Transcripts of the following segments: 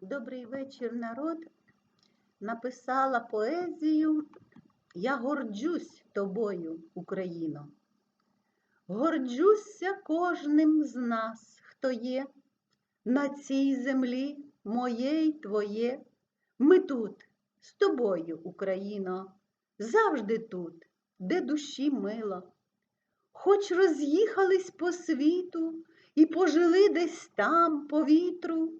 Добрий вечір, народ. Написала поезію Я горджусь тобою, Україно. Горджуся кожним з нас, хто є на цій землі моє й твоє. Ми тут, з тобою, Україно, завжди тут, де душі мило. Хоч роз'їхались по світу і пожили десь там по вітру,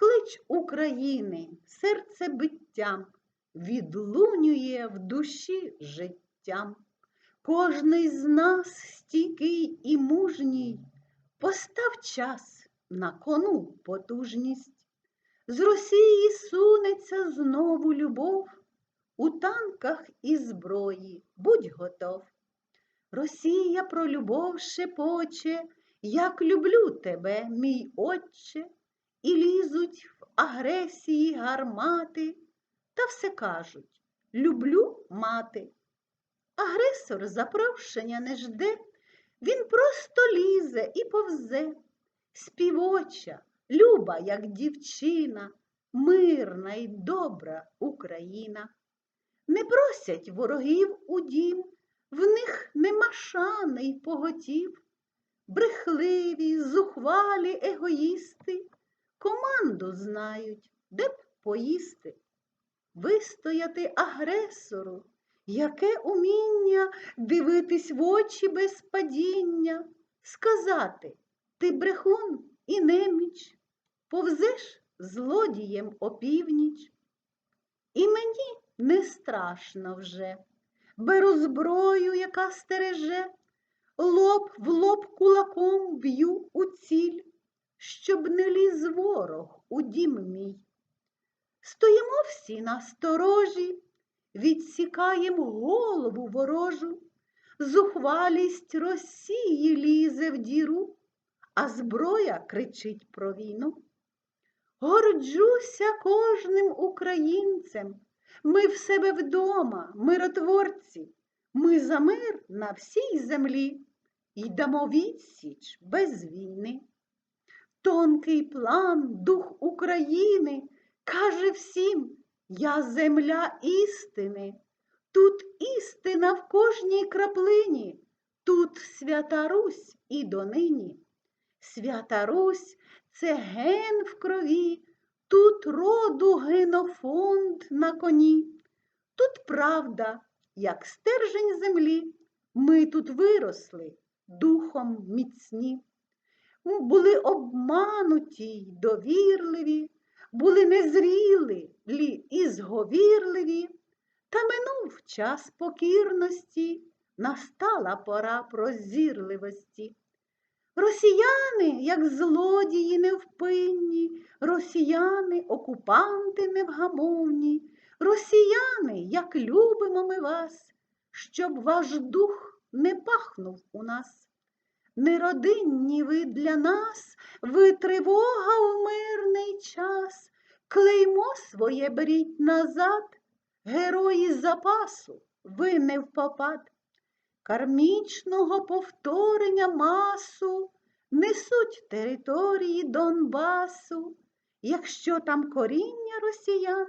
клич України серце биттям відлунює в душі життям. Кожний з нас стійкий і мужній, постав час на кону потужність. З Росії сунеться знову любов, у танках і зброї будь готов. Росія про любов шепоче, як люблю тебе, мій отче, і лізуть в агресії гармати, та все кажуть люблю мати. Агресор запрошення не жде, він просто лізе і повзе, співоча, люба, як дівчина, мирна й добра Україна. Не просять ворогів у дім, в них нема шани й поготів, брехливі, зухвалі егоїсти, команду знають, де б поїсти, вистояти агресору, яке уміння дивитись в очі без падіння, сказати ти брехун і неміч, повзеш злодієм опівніч. І мені не страшно вже, беру зброю, яка стереже, лоб в лоб кулаком б'ю у ціль, щоб не ліз ворог у дім мій. Стоїмо всі на сторожі, відсікаєм голову ворожу, зухвалість Росії лізе в діру, а зброя кричить про війну. Горджуся кожним українцем. Ми в себе вдома, миротворці, ми за мир на всій землі й дамо відсіч без війни. Тонкий план, дух України каже всім, я земля істини. Тут істина в кожній краплині, тут свята Русь і донині. Свята Русь це ген в крові, тут роду генофонд на коні, тут правда, як стержень землі, ми тут виросли духом міцні. Були обмануті й довірливі, були незрілі і зговірливі, та минув час покірності, настала пора прозірливості. Росіяни, як злодії невпинні, росіяни, окупанти невгамовні, росіяни, як любимо ми вас, щоб ваш дух не пахнув у нас. Неродинні ви для нас, ви тривога в мирний час, клеймо своє беріть назад, герої запасу, ви не впопад кармічного повторення масу несуть території Донбасу. Якщо там коріння росіян,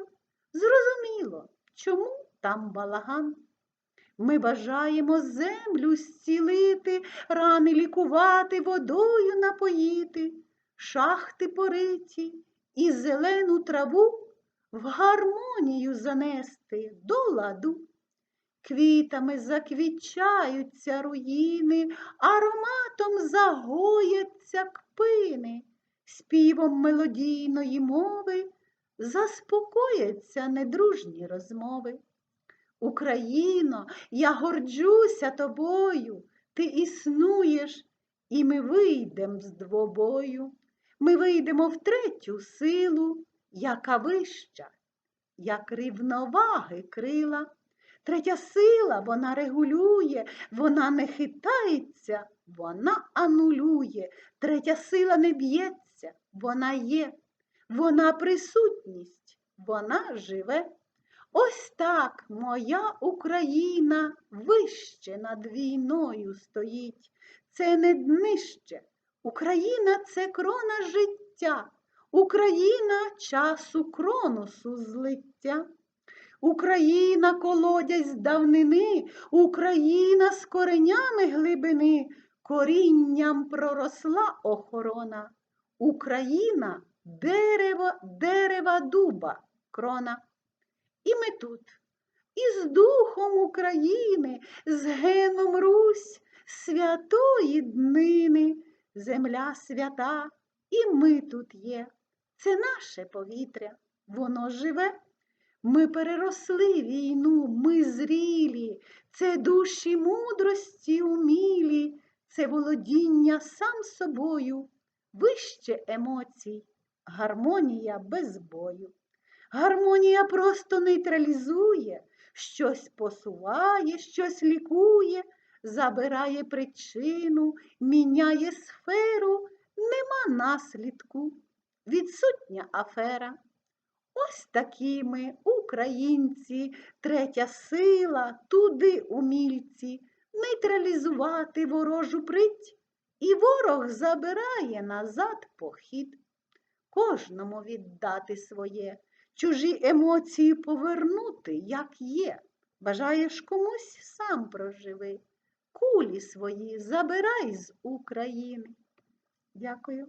зрозуміло, чому там балаган. Ми бажаємо землю зцілити, рани лікувати, водою напоїти, шахти пориті і зелену траву в гармонію занести до ладу. Квітами заквічаються руїни, ароматом загояться кпини, співом мелодійної мови заспокояться недружні розмови. Україно, я горджуся тобою, ти існуєш, і ми вийдемо з двобою. Ми вийдемо в третю силу, яка вища, як рівноваги крила. Третя сила вона регулює, вона не хитається, вона анулює. Третя сила не б'ється, вона є, вона присутність, вона живе. Ось так моя Україна вище над війною стоїть. Це не днище. Україна це крона життя. Україна часу кроносу злиття. Україна колодязь давнини, Україна з коренями глибини, корінням проросла охорона. Україна дерево, дерева дуба крона. І ми тут, із духом України, з геном Русь, святої днини, земля свята, і ми тут є. Це наше повітря, воно живе. Ми переросли війну, ми зрілі, це душі мудрості умілі, це володіння сам собою, вище емоцій, гармонія без бою. Гармонія просто нейтралізує, щось посуває, щось лікує, забирає причину, міняє сферу, нема наслідку, відсутня афера. Ось такі ми, українці, третя сила, туди умільці, нейтралізувати ворожу прить, і ворог забирає назад похід. Кожному віддати своє, чужі емоції повернути, як є. Бажаєш комусь сам проживи, кулі свої забирай з України. Дякую.